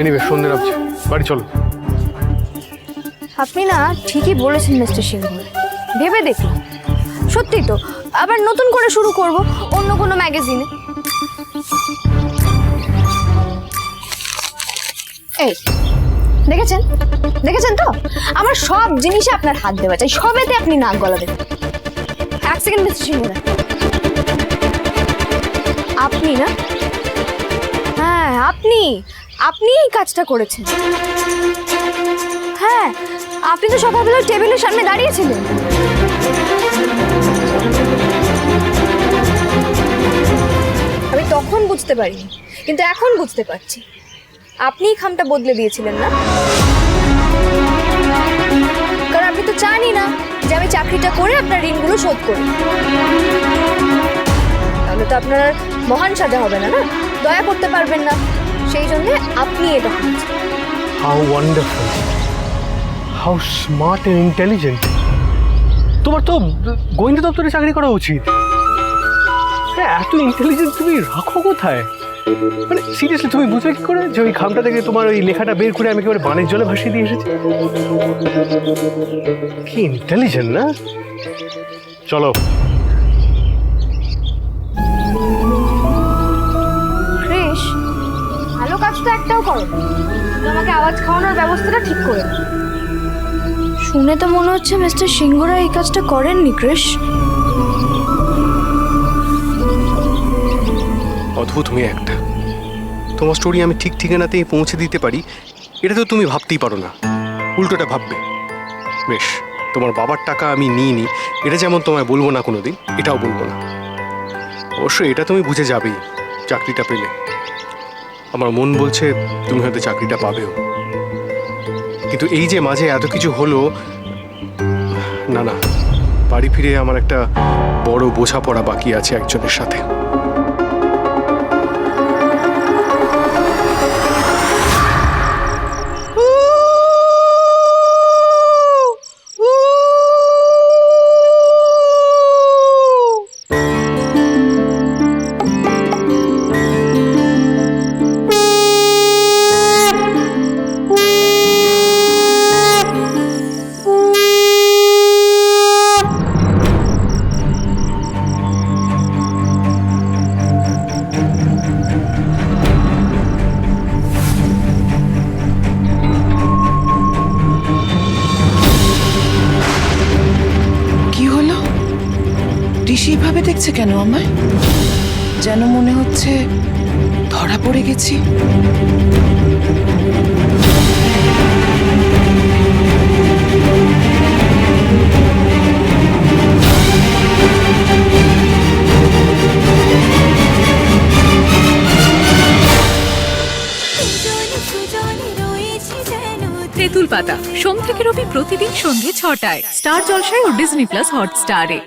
Anyway সন্ধ্যে নামছে বাড়ি চলো। আপনি না ঠিকই বলেছেন, মিস্টার সিংহ ভেবে দেখলাম সত্যি তো, আবার নতুন করে শুরু করব অন্য কোনো ম্যাগাজিনে। এই, দেখেছেন? দেখেছেন তো? আমার সব জিনিসে আপনার হাত দেওয়া চাই, সবেতে আপনি নাক গলাবেন। এক সেকেন্ড, মিস্টার সিংহ আপনি না? হ্যাঁ আপনি। আপনি এই কাজটা করেছেন। হ্যাঁ আপনি তো সকালবেলা টেবিলের সামনে দাঁড়িয়েছিলেন। আমি তখন বুঝতে পারিনি, কিন্তু এখন বুঝতে পারছি। আপনিই খামটা বদলে দিয়েছিলেন না? কারণ আপনি তো চানই না যে আমি চাকরিটা করে আপনার ঋণগুলো শোধ করি। তাহলে তো আপনার মহান সাজা হবে না না? দয়া করতে পারবেন না। সেই জন্য আপনি এটা how wonderful how smart and intelligent তোমার তো গোয়েন্দা দপ্তরে চাকরি করা উচিত। এত ইন্টেলিজেন্স তুমি রাখো কোথায়? মানে সিরিয়াসলি তুমি বুঝলে কি করে যে ওই খামটা থেকে তোমার ওই লেখাটা বের করে আমি একেবারে বানের জলে ভাসিয়ে দিয়ে এসেছি? কি ইন্টেলিজেন্ট না? চলো তো একটাও করো আমাকে আওয়াজ খাওয়ানোর ব্যবস্থাটা ঠিক করে শুনে তো মনে হচ্ছে মিস্টার সিংহরা এই কাজটা করেননি ক্রিস অদ্ভুত মেয়ে একটা। তোমার স্টোরি আমি ঠিক ঠিকানাতেই পৌঁছে দিতে পারি এটা তো তুমি ভাবতেই পারো না। উল্টোটা ভাববে। বেশ তোমার বাবার টাকা আমি নিই নি এটা যেমন তোমায় বলব না কোনোদিন এটাও বলব না। অবশ্য এটা তুমি বুঝে যাবেই চাকরিটা পেলে। আমার মন বলছে তুমি হয়তো চাকরিটা পাবেও। কিন্তু এই যে মাঝে এত কিছু হলো, না না, বাড়ি ফিরে আমার একটা বড় বোঝাপড়া বাকি আছে একজনের সাথে। ঋষি এভাবে দেখছে কেন আমায়? যেন মনে হচ্ছে ধরা পড়ে গেছি। তেঁতুল পাতা, সোম থেকে রবি প্রতিদিন সন্ধ্যে ছটায়। স্টার জলসায় ও ডিজনি প্লাস হটস্টারে।